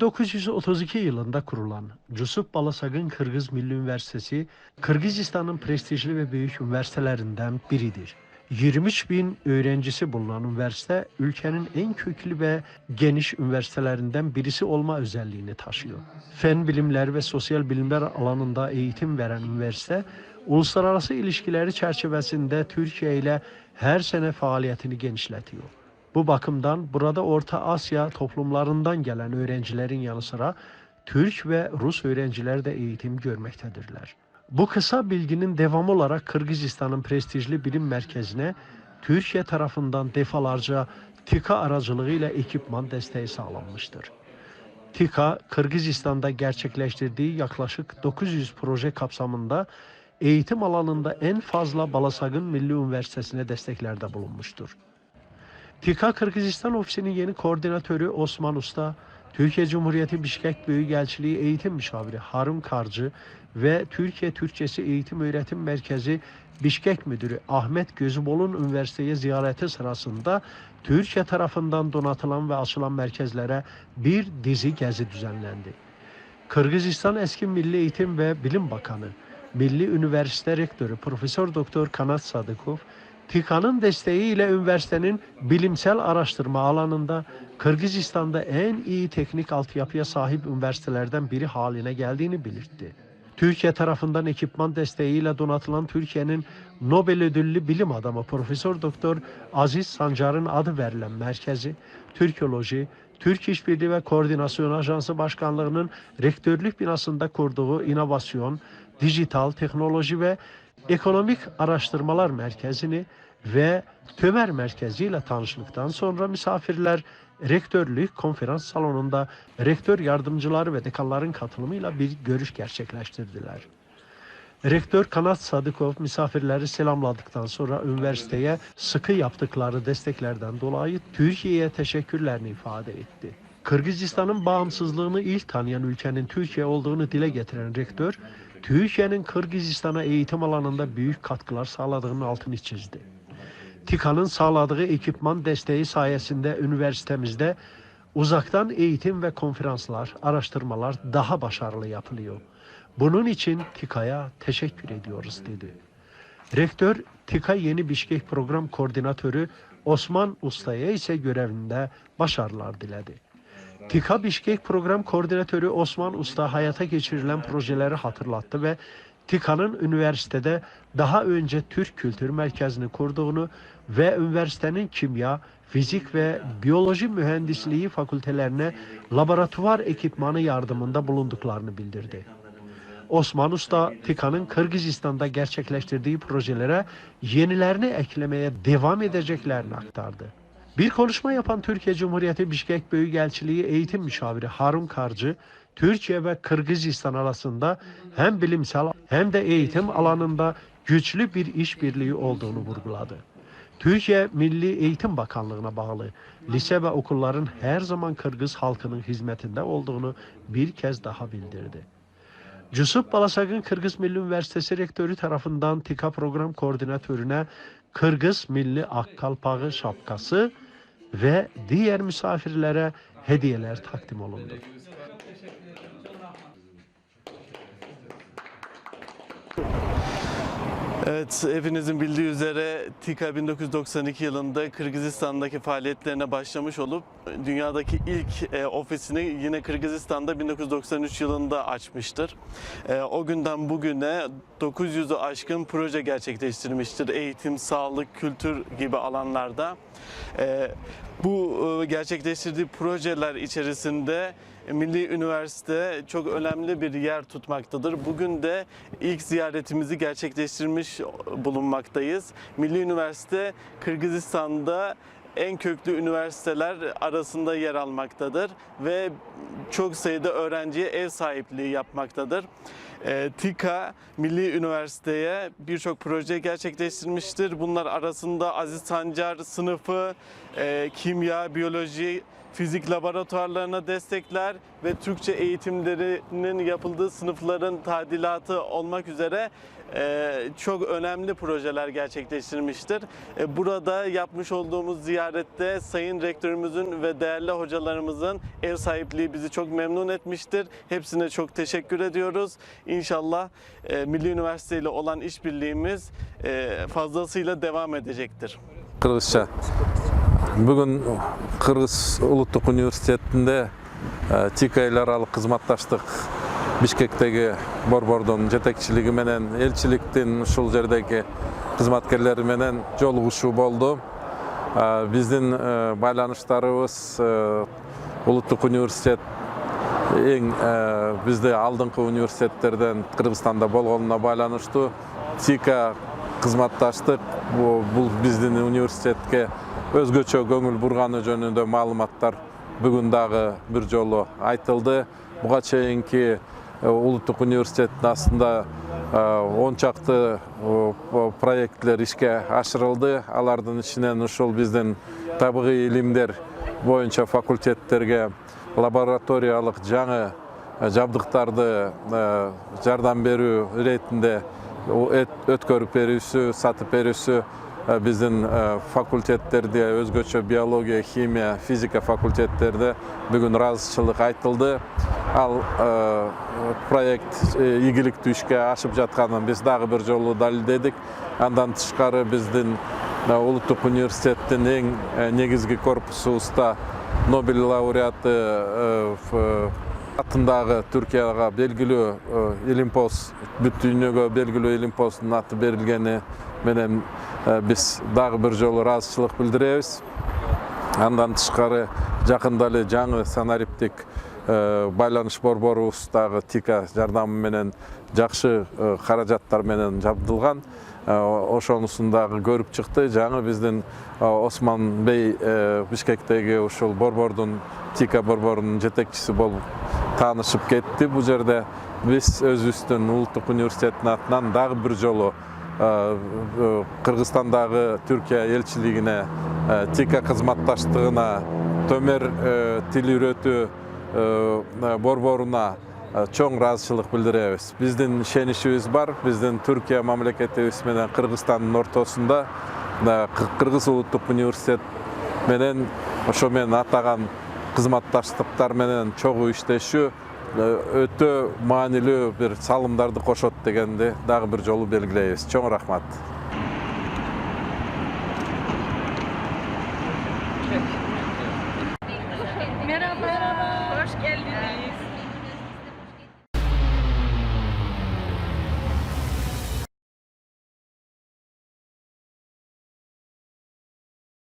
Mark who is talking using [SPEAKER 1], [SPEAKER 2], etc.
[SPEAKER 1] 1932 yılında kurulan Cusub Balasagın Kırgız Milli Üniversitesi, Kırgızistan'ın prestijli ve büyük üniversitelerinden biridir. 23 bin öğrencisi bulunan üniversite, ülkenin en köklü ve geniş üniversitelerinden birisi olma özelliğini taşıyor. Fen bilimleri ve sosyal bilimler alanında eğitim veren üniversite, uluslararası ilişkileri çerçevesinde Türkiye ile her sene faaliyetini genişletiyor. Bu bakımdan burada Orta Asya toplumlarından gelen öğrencilerin yanı sıra Türk ve Rus öğrenciler de eğitim görmektedirler. Bu kısa bilginin devamı olarak Kırgızistan'ın prestijli bilim merkezine Türkiye tarafından defalarca TİKA aracılığıyla ekipman desteği sağlanmıştır. TİKA, Kırgızistan'da gerçekleştirdiği yaklaşık 900 proje kapsamında eğitim alanında en fazla Balasagın Milli Üniversitesi'ne desteklerde bulunmuştur. TİKA Kırgızistan Ofisi'nin yeni koordinatörü Osman Usta, Türkiye Cumhuriyeti Bişkek Büyükelçiliği Eğitim Müşaviri Harun Karcı ve Türkiye Türkçesi Eğitim Öğretim Merkezi Bişkek Müdürü Ahmet Gözübol'un üniversiteye ziyareti sırasında Türkiye tarafından donatılan ve açılan merkezlere bir dizi gezi düzenlendi. Kırgızistan eski Milli Eğitim ve Bilim Bakanı, Milli Üniversite Rektörü Profesör Doktor Kanat Sadıkov, TİKA'nın desteğiyle üniversitenin bilimsel araştırma alanında Kırgızistan'da en iyi teknik altyapıya sahip üniversitelerden biri haline geldiğini belirtti. Türkiye tarafından ekipman desteğiyle donatılan Türkiye'nin Nobel ödüllü bilim adamı Profesör Doktor Aziz Sancar'ın adı verilen merkezi, Türkoloji, Türk İşbirliği ve Koordinasyon Ajansı Başkanlığı'nın rektörlük binasında kurduğu inovasyon, dijital teknoloji ve ekonomik araştırmalar merkezini ve Tömer Merkezi ile tanıştıktan sonra misafirler rektörlük konferans salonunda rektör yardımcıları ve dekanların katılımıyla bir görüş gerçekleştirdiler. Rektör Kanat Sadıkov misafirleri selamladıktan sonra üniversiteye sıkı yaptıkları desteklerden dolayı Türkiye'ye teşekkürlerini ifade etti. Kırgızistan'ın bağımsızlığını ilk tanıyan ülkenin Türkiye olduğunu dile getiren rektör, Türkiye'nin Kırgızistan'a eğitim alanında büyük katkılar sağladığının altını çizdi. TİKA'nın sağladığı ekipman desteği sayesinde üniversitemizde uzaktan eğitim ve konferanslar, araştırmalar daha başarılı yapılıyor. Bunun için TİKA'ya teşekkür ediyoruz dedi. Rektör, TİKA Yeni Bişkek Program Koordinatörü Osman Usta'ya ise görevinde başarılar diledi. TİKA Bişkek Program Koordinatörü Osman Usta hayata geçirilen projeleri hatırlattı ve TİKA'nın üniversitede daha önce Türk Kültür Merkezi'ni kurduğunu ve üniversitenin kimya, fizik ve biyoloji mühendisliği fakültelerine laboratuvar ekipmanı yardımında bulunduklarını bildirdi. Osman Usta, TİKA'nın Kırgızistan'da gerçekleştirdiği projelere yenilerini eklemeye devam edeceklerini aktardı. Bir konuşma yapan Türkiye Cumhuriyeti Bişkek Büyükelçiliği Eğitim Müşaviri Harun Karcı, Türkiye ve Kırgızistan arasında hem bilimsel hem de eğitim alanında güçlü bir işbirliği olduğunu vurguladı. Türkiye Milli Eğitim Bakanlığı'na bağlı lise ve okulların her zaman Kırgız halkının hizmetinde olduğunu bir kez daha bildirdi. Cusub Balasagın Kırgız Milli Üniversitesi Rektörü tarafından TİKA Program Koordinatörüne Kırgız Milli Akkalpağı şapkası ve diğer misafirlere hediyeler takdim olundu.
[SPEAKER 2] Evet, hepinizin bildiği üzere TİKA 1992 yılında Kırgızistan'daki faaliyetlerine başlamış olup dünyadaki ilk e, ofisini yine Kırgızistan'da 1993 yılında açmıştır. E, o günden bugüne 900'ü aşkın proje gerçekleştirmiştir. Eğitim, sağlık, kültür gibi alanlarda. E, bu e, gerçekleştirdiği projeler içerisinde Milli Üniversite çok önemli bir yer tutmaktadır. Bugün de ilk ziyaretimizi gerçekleştirmiş bulunmaktayız. Milli Üniversite Kırgızistan'da en köklü üniversiteler arasında yer almaktadır ve çok sayıda öğrenciye ev sahipliği yapmaktadır. E, TİKA Milli Üniversite'ye birçok proje gerçekleştirmiştir. Bunlar arasında Aziz Sancar sınıfı, e, kimya, biyoloji, fizik laboratuvarlarına destekler ve Türkçe eğitimlerinin yapıldığı sınıfların tadilatı olmak üzere e, çok önemli projeler gerçekleştirmiştir. E, Burada yapmış olduğumuz ziyarette Sayın Rektörümüzün ve değerli hocalarımızın ev sahipliği bizi çok memnun etmiştir. Hepsine çok teşekkür ediyoruz. İnşallah e, Milli Üniversite ile olan işbirliğimiz fazlasıyla devam edecektir.
[SPEAKER 3] Kırgızça Bugün Kırgız Улуттук университетинде э, ТИКА эл аралык кызматташтык Бишкектеги борбордун жетекчилиги менен элчиликтин ушул жердеги кызматкерлери менен жолугушуу болду. Э, Биздин э, байланыштарыбыз э, Улуттук университет эң э, бизде алдыңкы университеттерден Кыргызстанда болгонуна байланыштуу ТИКА кызматташтык бу бул биздин университетке өзгөчө көңүл бурганы жөнүндө маалыматтар бүгүн дагы бир жолу айтылды. Буга чейинки э, улуттук университеттин астында он чакты э, проектлер ишке ашырылды. Алардын ичинен ушул биздин табигый илимдер боюнча факультеттерге лабораториялык жаңы э, жабдыктарды э, жардам берүү иретинде өткөрүп берүүсү сатып берүүсү э, биздин э, факультеттерде өзгөчө биология химия физика факультеттерде бүгүн ыраазычылык айтылды ал э, проект э, ийгиликтүү ишке ашып жатканын биз дагы бир жолу далилдедик андан тышкары биздин э, улуттук университеттин эң э, негизги корпусубузда нобель лауреаты э, ф- атындагы түркияга белгилүү э, илимпоз бүт дүйнөгө белгилүү илимпоздун аты берилгени менен э, биз дагы бир жолу ыраазычылык билдиребиз. Андан тышкары жакында эле жаңы санариптик э, байланыш борборубуз дагы тика жардамы менен жакшы э, каражаттар менен жабдылган. Э, ошонусун дагы көрүп чыкты. Жаңы биздин э, осман бей э, бишкектеги ушул борбордун тика борборунун жетекчиси болуп таанышып кетти. Бул жерде биз өзүбүздүн улуттук университеттин атынан дагы бир жолу э, э, кыргызстандагы түркия элчилигине э, тика кызматташтыгына төмөр э, тил үйрөтүү э, борборуна э, чоң ыраазычылык билдиребиз. Биздин ишеничибиз бар. Биздин түркия мамлекетибиз менен кыргызстандын ортосунда э, Кы- кыргыз улуттук университет менен ошо мен атаган кызматташтыктар менен чогуу иштешүү э, өтө маанилүү бир салымдарды кошот дегенди дагы бир жолу белгилейбиз. Чоң рахмат